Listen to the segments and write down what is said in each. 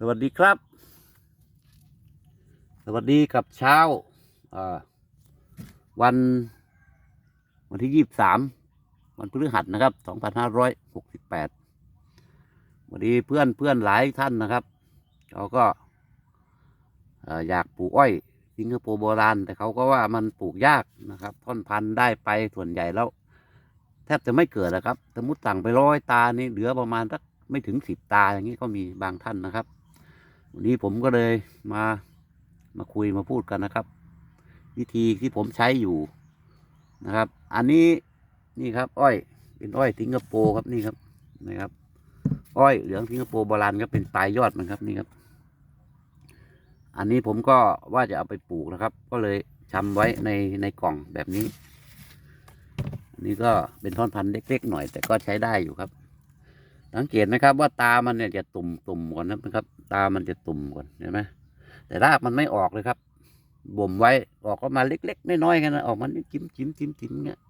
สวัสดีครับ สวัสดีกับเช้าวันวันที่ยี่บสามวันพฤหัสนะครับสองพันห้าร้อยหกสิบแปดวันนี้เพื่อนเพื่อนหลายท่านนะครับเขาก็เอ่ออยากปลูกอ้อยสิงคโปร์โบราณ แต่เขาก็ว่ามันปลูกยากนะครับท่อนพันธุ์ได้ไปส่วนใหญ่แล้ว แทบจะไม่เกิดนะครับสมมติสั่งไปร้อยตานี่เหลือประมาณสักไม่ถึงสิบตาอย่างนี้ก็มีบางท่านนะครับ วันนี้ผมก็เลยมามาคุยมาพูดกันนะครับ วิธีที่ผมใช้อยู่นะครับ อันนี้นี่ครับ อ้อยเป็นอ้อยสิงคโปร์ครับนี่ครับนะครับ อ้อยเหลืองสิงคโปร์โบราณก็เป็นปลายยอดมันครับนี่ครับ อันนี้ผมก็ว่าจะเอาไปปลูกนะครับ ก็เลยชำไว้ในในกล่องแบบนี้อันนี้ก็เป็นท่อนพันธุ์เล็กๆหน่อย แต่ก็ใช้ได้อยู่ครับ สังเกตนะครับว่าตามันเนี่ยจะตุ่มตุ่มก่อนนะครับ ตามันจะตุ่มก่อนเห็นไหมแต่รากมันไม่ออกเลยครับ บ่มไว้ออกก็มาเล็กๆน้อยๆกันนะออกมาจิ้มจิ้มจิ้มจิ้มเงี้ย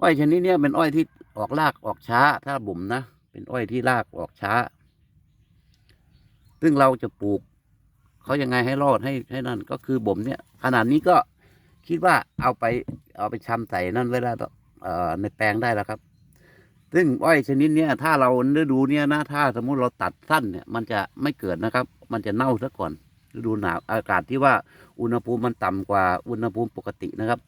อ้อยชนิดเนี้ยเป็นอ้อยที่ออกรากออกช้า ถ้าบ่มนะเป็นอ้อยที่รากออกช้า ซึ่งเราจะปลูกเขายังไงให้รอดให้ให้นั่นก็คือบ่มเนี่ยขนาดนี้ก็คิดว่าเอาไปเอาไปชำใส่นั่นไว้ได้เอ่อในแปลงได้แล้วครับ ซึ่งอ้อยชนิดเนี้ยถ้าเราฤดูเนี้ยนะถ้าสมมุติเราตัดสั้นเนี่ยมันจะไม่เกิดนะครับ มันจะเน่าซะก่อนฤดูหนาวอากาศที่ว่าอุณหภูมิมันต่ำกว่าอุณหภูมิปกตินะครับ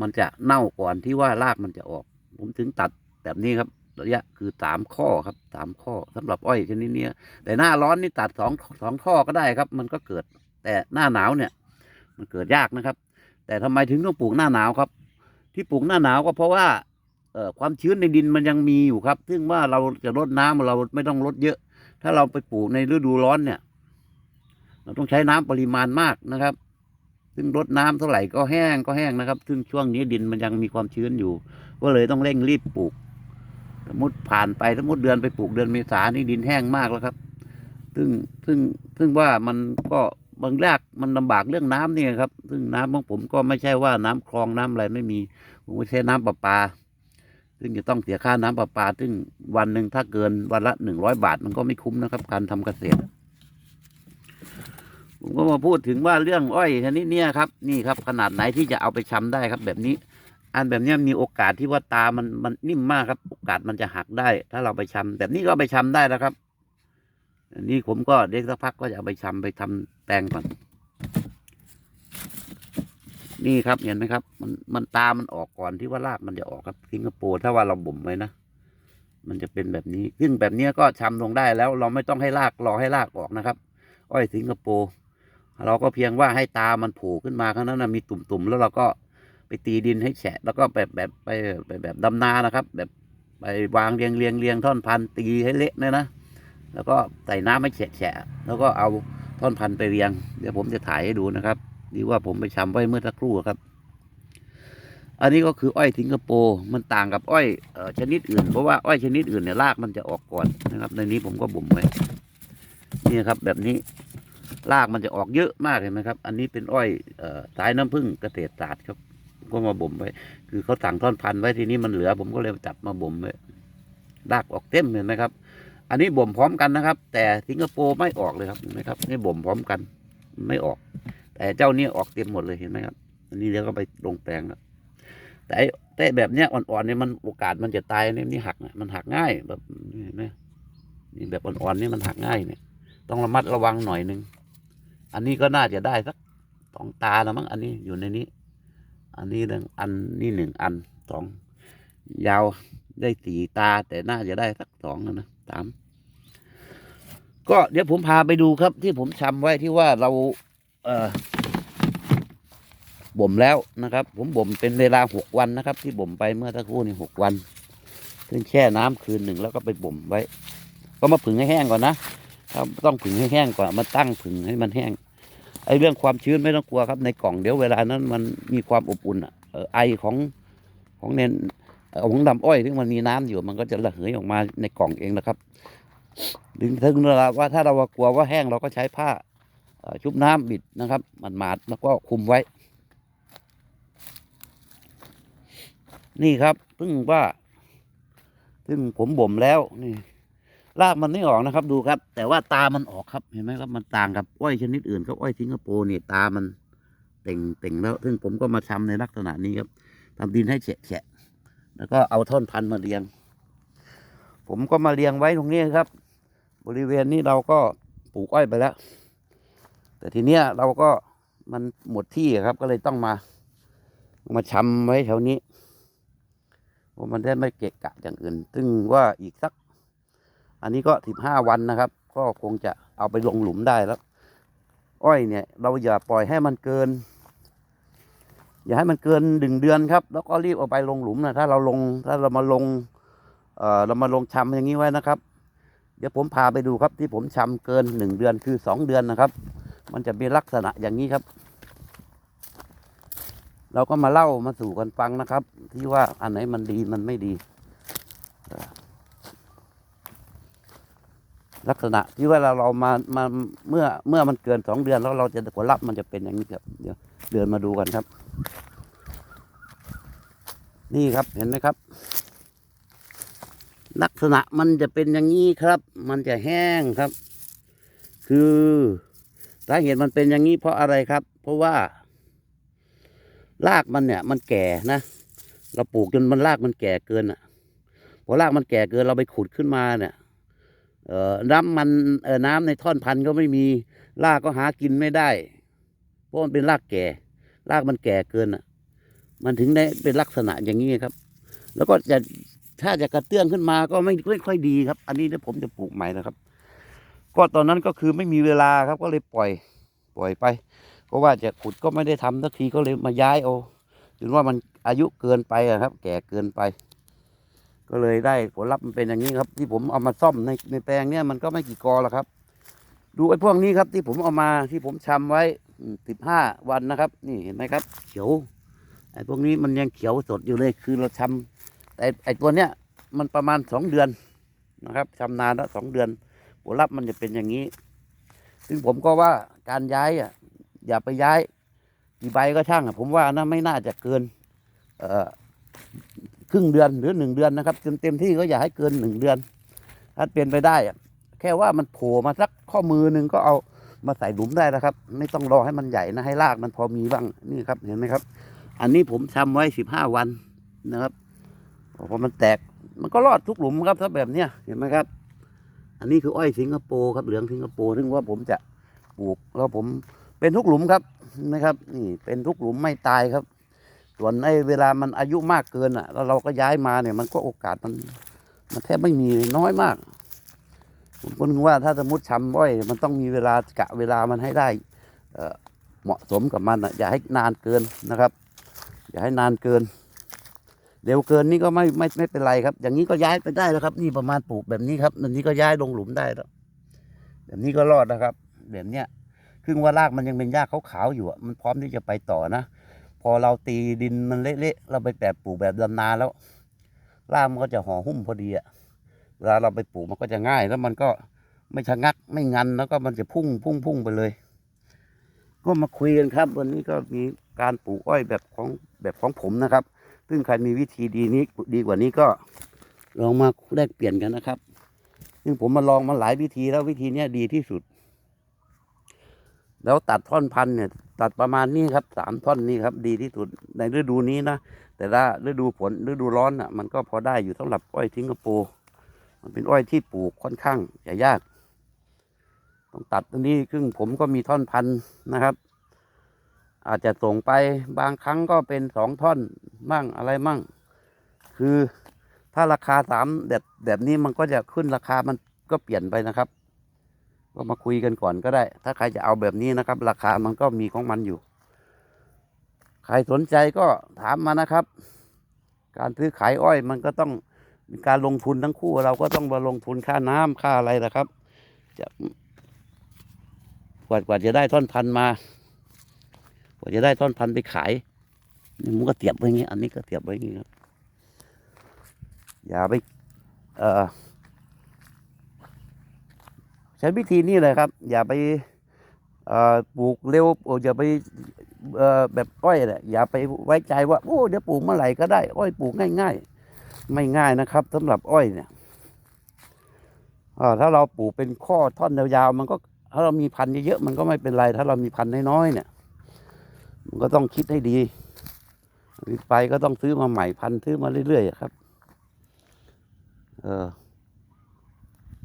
มันจะเน่าก่อนที่ว่ารากมันจะออก ผมถึงตัดแบบนี้ครับระยะคือสามข้อครับสามข้อสำหรับอ้อยชนิดนี้แต่หน้าร้อนนี่ตัดสองสองข้อก็ได้ครับ มันก็เกิดแต่หน้าหนาวเนี่ย มันเกิดยากนะครับ แต่ทำไมถึงต้องปลูกหน้าหนาวครับ ที่ปลูกหน้าหนาวก็เพราะว่า ความชื้นในดินมันยังมีอยู่ครับ ซึ่งว่าเราจะลดน้ำเราไม่ต้องลดเยอะ ถ้าเราไปปลูกในฤดูร้อนเนี่ย เราต้องใช้น้ำปริมาณมากนะครับ ซึ่งลดน้ำเท่าไหร่ก็แห้งก็แห้งนะครับ ซึ่งช่วงนี้ดินมันยังมีความชื้นอยู่ ก็เลยต้องเร่งรีบปลูก สมมติผ่านไปสมมติเดือนไปปลูกเดือนเมษานี่ดินแห้งมากแล้วครับ ซึ่งซึ่งซึ่งว่ามันก็บางยากมันลำบากเรื่องน้ำเนี่ยครับ ซึ่งน้ำของผมก็ไม่ใช่ว่าน้ำคลองน้ำอะไรไม่มี ผมใช้น้ำประปา ซึ่งจะต้องเสียค่าน้ำประปา ซึ่งวันหนึ่งถ้าเกินวันละหนึ่งร้อยบาทมันก็ไม่คุ้มนะครับ การทำเกษตร ผมก็มาพูดถึงว่าเรื่องอ้อยชนิดนี้ครับ นี่ครับ ขนาดไหนที่จะเอาไปชำได้ครับ แบบนี้ อันแบบนี้มีโอกาสที่ว่าตามันมันนิ่มมากครับ โอกาสมันจะหักได้ ถ้าเราไปชำแบบนี้ก็ไปชำได้แล้วครับอันนี้ผมก็เด็กสักพักก็จะเอาไปชำไปทำแปลงก่อน นี่ครับเห็นไหมครับ มันมันตามันออกก่อนที่ว่ารากมันจะออกครับสิงคโปร์ถ้าว่าเราบ่มไว้นะมันจะเป็นแบบนี้ซึ่งแบบนี้ก็ชำลงได้แล้ว เราไม่ต้องให้รากรอให้รากออกนะครับ อ้อยสิงคโปร์เราก็เพียงว่าให้ตามันโผล่ขึ้นมาข้างนั้นนะมีตุ่มๆแล้วเราก็ไปตีดินให้แฉะ แล้วก็แบบแบบไปแบบดำนานะครับ แบบไปวางเรียงเรียงเรียงท่อนพันธุ์ตีให้เละเนี่ยนะแล้วก็ใส่น้ำให้แฉะแฉะแล้วก็เอาท่อนพันธุ์ไปเรียง เดี๋ยวผมจะถ่ายให้ดูนะครับ ดีว่าผมไปชำไว้เมื่อสักครู่ครับ อันนี้ก็คืออ้อยสิงคโปร์มันต่างกับอ้อยออชนิดอื่น เพราะว่าอ้อยชนิดอื่นเนี่ยรากมันจะออกก่อนนะครับ ในนี้ผมก็บ่มไว้นี่ครับ แบบนี้รากมันจะออกเยอะมากเห็นไหมครับ อันนี้เป็นอ้อยสายน้ำผึ้งเกษตรศาสตร์ครับ ก็มาบ่มไว้ คือเขาสั่งท่อนพันธุ์ไว้ทีนี้มันเหลือ ผมก็เลยจับมาบ่มไว้รากออกเต็มเห็นไหมครับ อันนี้บ่มพร้อมกันนะครับ แต่สิงคโปร์ไม่ออกเลยครับเห็นไหมครับ นี่บ่มพร้อมกันไม่ออก แต่เจ้านี้ออกเต็มหมดเลยเห็นไหมครับ อันนี้เดี๋ยวก็ไปลงแปลงแล้วแต่ไอ้แต่แบบเนี้ยอ่อนๆเนี่ยมันโอกาสมันจะตายเนี่ยนี่หักนะมันหักง่ายแบบนี่เห็นไหมนี่แบบอ่อนๆนี่มันหักง่ายเนี่ย ต้องระมัดระวังหน่อยหนึ่งอันนี้ก็น่าจะได้สักสองตาแล้วมั้งอันนี้อยู่ในนี้ อันนี้หนึ่งอันนี่หนึ่งอันสองยาวได้สี่ตา แต่น่าจะได้สักสองนะสามก็เดี๋ยวผมพาไปดูครับที่ผมชำไว้ที่ว่าเรา บ่มแล้วนะครับ ผมบ่มเป็นเวลาหกวันนะครับ ที่บ่มไปเมื่อสักครู่นี่หกวันซึ่งแช่น้ำคืนหนึ่งแล้วก็ไปบ่มไว้ ก็มาผึ่งให้แห้งก่อนนะครับต้องผึ่งให้แห้งก่อนมาตั้งผึ่งให้มันแห้งไอ้เรื่องความชื้นไม่ต้องกลัวครับ ในกล่องเดี๋ยวเวลานั้นมันมีความอบอุ่นอะเอ่อไอของของเนนของลำอ้อยที่มันมีน้ำอยู่มันก็จะระเหยออกมาในกล่องเองนะครับถึงถึงเวลาว่าถ้าเรากลัวว่าแห้งเราก็ใช้ผ้า ชุบน้ำบิดนะครับหมาดๆแล้วก็คุมไว้ นี่ครับเพิ่งว่าซึ่งผมบ่มแล้วนี่รากมันไม่ออกนะครับ ดูครับ แต่ว่าตามันออกครับเห็นไหมครับมันต่างกับอ้อยชนิดอื่นครับอ้อยสิงคโปร์เนี่ยตามันเต่งเต่งแล้ว ซึ่งผมก็มาทำในลักษณะนี้ครับทำดินให้แฉะแฉะแล้วก็เอาท่อนพันธ์มาเรียง ผมก็มาเรียงไว้ตรงนี้ครับ บริเวณนี้เราก็ปลูกอ้อยไปแล้ว แต่ทีเนี้ยเราก็มันหมดที่ครับก็เลยต้องมา มาชำไว้แถวนี้เพรามันได้ไม่เกะกะอย่างอื่น ซึ่งว่าอีกสัก อันนี้ก็สิบห้าวันนะครับ ก็คงจะเอาไปลงหลุมได้แล้ว อ้อยเนี่ย เราอย่าปล่อยให้มันเกิน อย่าให้มันเกินหนึ่งเดือนครับ แล้วก็รีบเอาไปลงหลุมนะถ้าเราลงถ้าเรามาลงเอ่อเรามาลงชำอย่างนี้ไว้นะครับ เดี๋ยวผมพาไปดูครับที่ผมชำเกินหนึ่งเดือนคือสองเดือนนะครับ มันจะมีลักษณะอย่างนี้ครับ เราก็มาเล่ามาสู่กันฟังนะครับ ที่ว่าอันไหนมันดีมันไม่ดี ลักษณะที่ว่าเราเรามามาเมื่อเมื่อมันเกินสองเดือนแล้วเราจะผลลัพธ์มันจะเป็นอย่างนี้ครับ เดี๋ยวเดินมาดูกันครับ นี่ครับเห็นไหมครับ ลักษณะมันจะเป็นอย่างนี้ครับ มันจะแห้งครับ คือ สาเหตุมันเป็นอย่างนี้เพราะอะไรครับ เพราะว่า รากมันเนี่ย มันแก่นะเราปลูกจนมันรากมันแก่เกินอะพอรากมันแก่เกินเราไปขุดขึ้นมาเนี่ยเอ่อน้ำมันเอ่อน้ำในท่อนพันธุ์ก็ไม่มีรากก็หากินไม่ได้ เพราะมันเป็นรากแก่ รากมันแก่เกินอะ มันถึงได้เป็นลักษณะอย่างนี้ครับ แล้วก็จะถ้าจะกระเตื้องขึ้นมาก็ไม่ไม่ค่อยดีครับ อันนี้เดี๋ยวผมจะปลูกใหม่นะครับ ก็ตอนนั้นก็คือไม่มีเวลาครับก็เลยปล่อยปล่อยไปก็ว่าจะขุดก็ไม่ได้ทำสักทีก็เลยมาย้ายเอาจนว่ามันอายุเกินไปครับ แก่เกินไป ก็เลยได้ผลลัพธ์มันเป็นอย่างนี้ครับ ที่ผมเอามาซ่อมในในแปลงเนี้ยมันก็ไม่กี่กอแล้วครับ ดูไอ้พวกนี้ครับที่ผมเอามาที่ผมชำไว้สิบห้าวันนะครับ นี่เห็นไหมครับ เขียวไอ้พวกนี้มันยังเขียวสดอยู่เลยคือเราชำแต่ไอ้ตัวเนี้ยมันประมาณสองเดือนนะครับชำนานแล้วสองเดือน ผลลัพธ์มันจะเป็นอย่างนี้ ซึ่งผมก็ว่าการย้ายอะ อย่าไปย้ายกี่ใบก็ช่างอะผมว่านะไม่น่าจะเกิน เอ่อครึ่งเดือนหรือหนึ่งเดือนนะครับเต็มเต็มที่ก็อย่าให้เกินหนึ่งเดือน ถ้าเป็นไปได้อะแค่ว่ามันโผล่มาสักข้อมือหนึ่งก็เอามาใส่หลุมได้แล้วครับ ไม่ต้องรอให้มันใหญ่นะให้รากมันพอมีบ้างนี่ครับเห็นไหมครับ อันนี้ผมทำไว้สิบห้าวันนะครับพอมันแตกมันก็รอดทุกหลุมครับถ้าแบบเนี้ยเห็นไหมครับ อันนี้คืออ้อยสิงคโปร์ครับเหลืองสิงคโปร์ซึ่งว่าผมจะปลูกแล้วผมเป็นทุกหลุมครับนะครับ นี่เป็นทุกหลุมไม่ตายครับ ส่วนไอ้เวลามันอายุมากเกินอะ แล้วเราก็ย้ายมาเนี่ยมันก็โอกาสมันมันแทบไม่มีน้อยมาก ผมก็นึกว่าถ้าสมมติชำอ้อย มันต้องมีเวลากะเวลามันให้ได้เอ่อเหมาะสมกับมันอะอย่าให้นานเกินนะครับ อย่าให้นานเกิน เร็วเกินนี่ก็ไม่ไม่ไม่เป็นไรครับ อย่างนี้ก็ย้ายไปได้แล้วครับ นี่ประมาณปลูกแบบนี้ครับแบบนี้ก็ย้ายลงหลุมได้แล้วแบบนี้ก็รอดนะครับ แบบเนี้ยครึ่งว่ารากมันยังเป็นหญ้าขาวๆอยู่อะมันพร้อมที่จะไปต่อนะพอเราตีดินมันเละๆเราไปแบบปลูกแบบดำนาแล้วรากมันก็จะห่อหุ้มพอดีอะเวลาเราไปปลูกมันก็จะง่าย แล้วมันก็ไม่ชะงักไม่งันแล้วก็มันจะพุ่งพุ่งพุ่งไปเลย ก็มาคุยกันครับ วันนี้ก็มีการปลูกอ้อยแบบของแบบของผมนะครับ ซึ่งใครมีวิธีดีนี้ดีกว่านี้ก็ลองมาแลกเปลี่ยนกันนะครับ ซึ่งผมมาลองมาหลายวิธีแล้ววิธีนี้ดีที่สุด แล้วตัดท่อนพันเนี่ย ตัดประมาณนี้ครับสามท่อนนี้ครับ ดีที่สุดในฤดูนี้นะแต่ละฤดูฝนฤดูร้อนอะ มันก็พอได้อยู่สำหรับอ้อยสิงคโปร์มันเป็นอ้อยที่ปลูกค่อนข้างจะยาก ต้องตัดตรงนี้ซึ่งผมก็มีท่อนพันนะครับ อาจจะส่งไปบางครั้งก็เป็นสองท่อนบ้างอะไรมั่ง คือถ้าราคาสามแบบแบบนี้มันก็จะขึ้นราคามันก็เปลี่ยนไปนะครับ ก็มาคุยกันก่อนก็ได้ ถ้าใครจะเอาแบบนี้นะครับ ราคามันก็มีของมันอยู่ ใครสนใจก็ถามมานะครับ การซื้อขายอ้อยมันก็ต้องมีการลงทุนทั้งคู่เราก็ต้องมาลงทุนค่าน้ำค่าอะไรนะครับ จะกว่ากว่าจะได้ท่อนพันมา ว่าจะได้ท่อนพันธุ์ไปขายนี่มันก็เตียบไว้อย่างงี้อันนี้ก็เตียบไว้อย่างงี้ครับอย่าไปเออใช้วิธีนี้เลยครับ อย่าไปปลูกเร็วอย่าไปแบบอ้อยแหละอย่าไปไว้ใจว่าโอ้เดี๋ยวปลูกเมื่อไหร่ก็ได้ อ้อยปลูกง่าย ๆ ไม่ง่ายนะครับสำหรับอ้อยเนี่ยถ้าเราปลูกเป็นข้อท่อนยาวๆมันก็ถ้าเรามีพันธุ์เยอะๆมันก็ไม่เป็นไร ถ้าเรามีพันธุ์น้อยๆเนี่ย มันก็ต้องคิดให้ดีไปก็ต้องซื้อมาใหม่พันซื้อมาเรื่อยๆครับ เออ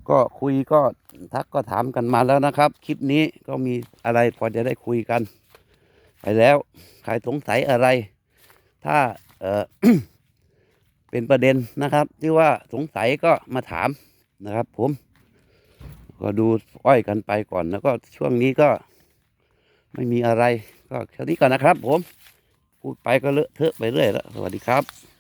ก็คุยก็ทักก็ถามกันมาแล้วนะครับ คลิปนี้ก็มีอะไรพอจะได้คุยกัน ไปแล้ว ใครสงสัยอะไร ถ้า เออเป็นประเด็นนะครับ ที่ว่าสงสัยก็มาถามนะครับ ผม ก็ดูอ้อยกันไปก่อนแล้วก็ช่วงนี้ก็ไม่มีอะไร ก็แค่นี้ก่อนนะครับ ผม พูดไปก็เลอะเทอะไปเรื่อยแล้ว สวัสดีครับ